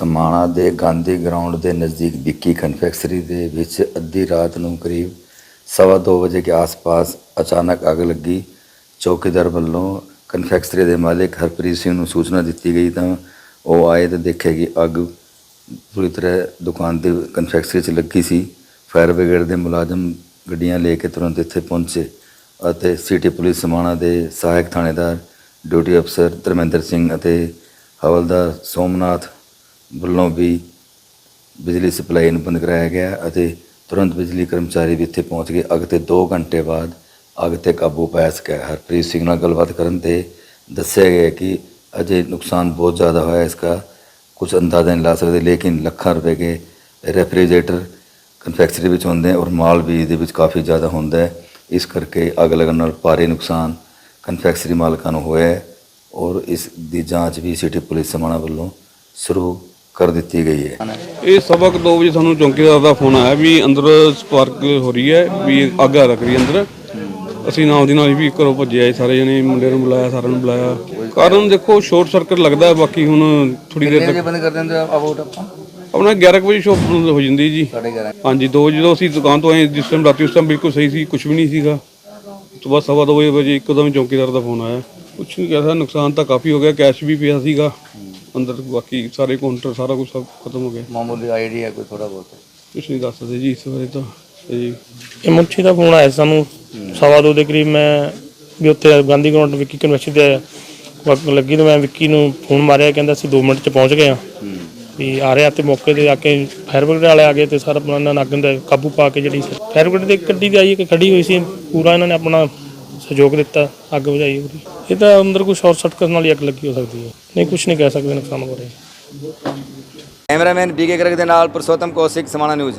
ਸਮਾਣਾ ਦੇ ਗਾਂਧੀ ਗਰਾਊਂਡ ਦੇ ਨਜ਼ਦੀਕ ਵਿੱਕੀ ਕਨਫੈਕਸਰੀ ਦੇ ਵਿੱਚ ਅੱਧੀ ਰਾਤ ਨੂੰ ਕਰੀਬ ਸਵਾ ਦੋ ਵਜੇ ਕੇ ਆਸ-ਪਾਸ ਅਚਾਨਕ ਅੱਗ ਲੱਗੀ। ਚੌਕੀਦਾਰ ਵੱਲੋਂ ਕਨਫੈਕਸਰੀ ਦੇ ਮਾਲਕ ਹਰਪ੍ਰੀਤ ਸਿੰਘ ਨੂੰ ਸੂਚਨਾ ਦਿੱਤੀ ਗਈ ਤਾਂ ਉਹ ਆਏ ਤੇ ਦੇਖੇ ਕਿ ਅੱਗ ਪੂਰੀ ਤਰ੍ਹਾਂ ਦੁਕਾਨ ਦੇ ਕਨਫੈਕਸਰੀ 'ਚ ਲੱਗੀ ਸੀ। ਫਾਇਰ ਬ੍ਰਿਗੇਡ ਦੇ ਮੁਲਾਜ਼ਮ ਗੱਡੀਆਂ ਲੈ ਕੇ ਤੁਰੰਤ ਇੱਥੇ ਪਹੁੰਚੇ ਅਤੇ ਸਿਟੀ ਪੁਲਿਸ ਸਮਾਣਾ ਦੇ ਸਹਾਇਕ ਥਾਣੇਦਾਰ ਡਿਊਟੀ ਅਫਸਰ ਧਰਮਿੰਦਰ ਸਿੰਘ ਅਤੇ ਹਵਲਦਾਰ ਸੋਮਨਾਥ ਵੱਲੋਂ ਵੀ ਬਿਜਲੀ ਸਪਲਾਈ ਨੂੰ ਬੰਦ ਕਰਾਇਆ ਗਿਆ ਅਤੇ ਤੁਰੰਤ ਬਿਜਲੀ ਕਰਮਚਾਰੀ ਵੀ ਇੱਥੇ ਪਹੁੰਚ ਗਏ। ਅੱਗ ਤੇ 2 ਘੰਟੇ ਬਾਅਦ ਅੱਗ ਤੇ ਕਾਬੂ ਪਾਇਆ ਸਕਿਆ। ਹਰਪ੍ਰੀਤ ਸਿੰਘ ਨਾਲ ਗੱਲਬਾਤ ਕਰਨ ਤੇ ਦੱਸਿਆ ਗਿਆ ਕਿ ਅਜੇ ਨੁਕਸਾਨ ਬਹੁਤ ਜ਼ਿਆਦਾ ਹੋਇਆ ਇਸਕਾ ਕੁਝ ਅੰਦਾਜ਼ਾ ਨਹੀਂ ਲਾ ਸਕਦੇ, ਲੇਕਿਨ ਲੱਖਾਂ ਰੁਪਏ ਕੇ ਰੈਫਰੀਜਰੇਟਰ ਕਨਫੈਕਸ਼ਨਰੀ ਵਿੱਚ ਹੁੰਦੇ ਔਰ ਮਾਲ ਵੀ ਇਹਦੇ ਵਿੱਚ ਕਾਫੀ ਜ਼ਿਆਦਾ ਹੁੰਦਾ ਹੈ। ਇਸ ਕਰਕੇ ਅੱਗ ਲੱਗਣ ਨਾਲ ਭਾਰੀ ਨੁਕਸਾਨ ਕਨਫੈਕਸ਼ਨਰੀ ਮਾਲਕਾਂ ਨੂੰ ਹੋਇਆ ਔਰ ਇਸ ਦੀ ਜਾਂਚ ਵੀ ਸਿਟੀ ਪੁਲਿਸ ਸਮਾਣਾ ਵੱਲੋਂ ਸ਼ੁਰੂ ਕਰ ਦਿੱਤੀ ਗਈ ਹੈ। ਇਹ ਸਵਾ ਕੁ ਦੋ ਵਜੇ ਸਾਨੂੰ ਚੌਂਕੀਦਾਰ ਦਾ ਫੋਨ ਆਇਆ ਵੀ ਅੰਦਰ ਸਪਾਰਕ ਹੋ ਰਹੀ ਹੈ ਵੀ ਅੱਗ ਆ ਰਹੀ ਅੰਦਰ। ਅਸੀਂ ਨਾਲ ਦੀ ਨਾਲ ਵੀ ਘਰੋਂ ਭੱਜੇ ਆਏ ਸਾਰੇ ਜਣੇ ਮੁੰਡੇ ਨੂੰ ਬੁਲਾਇਆ ਸਾਰਿਆਂ ਨੂੰ ਬੁਲਾਇਆ। ਕਾਰਨ ਦੇਖੋ ਸ਼ਾਰਟ ਸਰਕਟ ਲੱਗਦਾ ਬਾਕੀ ਹੁਣ ਥੋੜੀ ਦੇਰ ਤੱਕ ਬੰਦ ਕਰ ਦਿੰਦੇ ਅਬਾਊਟ ਆਪਾਂ ਆਪਣਾ 11 ਕੁ ਵਜੇ ਸ਼ੋਪ ਬੰਦ ਹੋ ਜਾਂਦੀ ਜੀ। 11:30 ਹਾਂਜੀ 2 ਵਜੇ ਜਦੋਂ ਅਸੀਂ ਦੁਕਾਨ ਤੋਂ ਆਏ ਜਿਸ ਟਾਈਮ ਰਾਤੀ ਉਸ ਟਾਈਮ ਬਿਲਕੁਲ ਸਹੀ ਸੀ ਕੁਝ ਵੀ ਨਹੀਂ ਸੀਗਾ। ਤੋਂ ਬਾਅਦ ਸਵਾ ਦੋ ਵਜੇ ਵਜੇ ਇੱਕਦਮ ਚੌਂਕੀਦਾਰ ਦਾ ਫੋਨ ਆਇਆ। ਕੁਝ ਨਹੀਂ ਕਹਿ ਨੁਕਸਾਨ ਤਾਂ ਕਾਫੀ ਹੋ ਗਿਆ ਕੈਸ਼ ਵੀ ਪਿਆ ਸੀਗਾ। ਅੰਦਰ ਬਾਕੀ ਸਾਰੇ ਕਾਊਂਟਰ ਸਾਰਾ ਕੁਝ ਸਭ ਖਤਮ ਹੋ ਗਿਆ। ਮਾਮੂਲੀ ਆਈਡੀਆ ਕੋਈ ਥੋੜਾ ਬਹੁਤ? ਕੁਛ ਨਹੀਂ ਦੱਸ ਸਕਦੇ ਜੀ ਇਸ ਬਾਰੇ ਤਾਂ ਜੀ। ਇਹ ਮੁੰਸ਼ੀ ਦਾ ਫੋਨ ਆਇਆ ਸਾਨੂੰ ਸਵਾ ਦੋ ਦੇ ਕਰੀਬ ਮੈਂ ਵੀ ਉੱਥੇ ਗਾਂਧੀ ਗਰਾਊਂਡ ਵਿੱਕੀ ਕਨਵੈਨਸ਼ਨ ਤੇ ਵਕਤ ਲੱਗੀ ਤੇ ਮੈਂ ਵਿੱਕੀ ਨੂੰ ਫੋਨ ਮਾਰਿਆ ਕਹਿੰਦਾ ਅਸੀਂ 2 ਮਿੰਟ ਚ ਪਹੁੰਚ ਗਏ ਆ ਵੀ ਆ ਰਿਹਾ ਤੇ ਮੌਕੇ ਤੇ ਆ ਕੇ ਫਾਇਰ ਬ੍ਰਿਗੇਡ ਵਾਲੇ ਆ ਗਏ ਤੇ ਸਾਰਾ ਆਪਣਾ ਇਹਨਾਂ ਨੇ ਅੱਗ ਦਾ ਕਾਬੂ ਪਾ ਕੇ ਜਿਹੜੀ ਫਾਇਰ ਬ੍ਰਿਗੇਡ ਦੀ ਗੱਡੀ ਤੇ ਆਈ ਕਿ ਖੜੀ ਹੋਈ ਸੀ ਪੂਰਾ ਇਹਨਾਂ ਨੇ ਆਪਣਾ ਸਹਿਯੋਗ ਦਿੱਤਾ, ਅੱਗ ਬੁਝਾਈ ਉਹਦੀ। ਇਹ ਤਾਂ ਅੰਦਰ ਕੋਈ ਸ਼ਾਰਟ ਸਰਕਟ ਨਾਲ ਹੀ ਅੱਗ ਲੱਗੀ ਹੋ ਸਕਦੀ ਹੈ। ਨਹੀਂ ਕੁਝ ਨਹੀਂ ਕਹਿ ਸਕਦੇ ਨੁਕਸਾਨ ਬਾਰੇ ਕੈਮਰਾਮੈਨ ਬੀਕੇ ਗਰਗ ਦੇ ਨਾਲ ਪੁਰਸ਼ੋਤਮ ਕੌਸ਼ਿਕ, ਸਮਾਣਾ ਨਿਊਜ਼।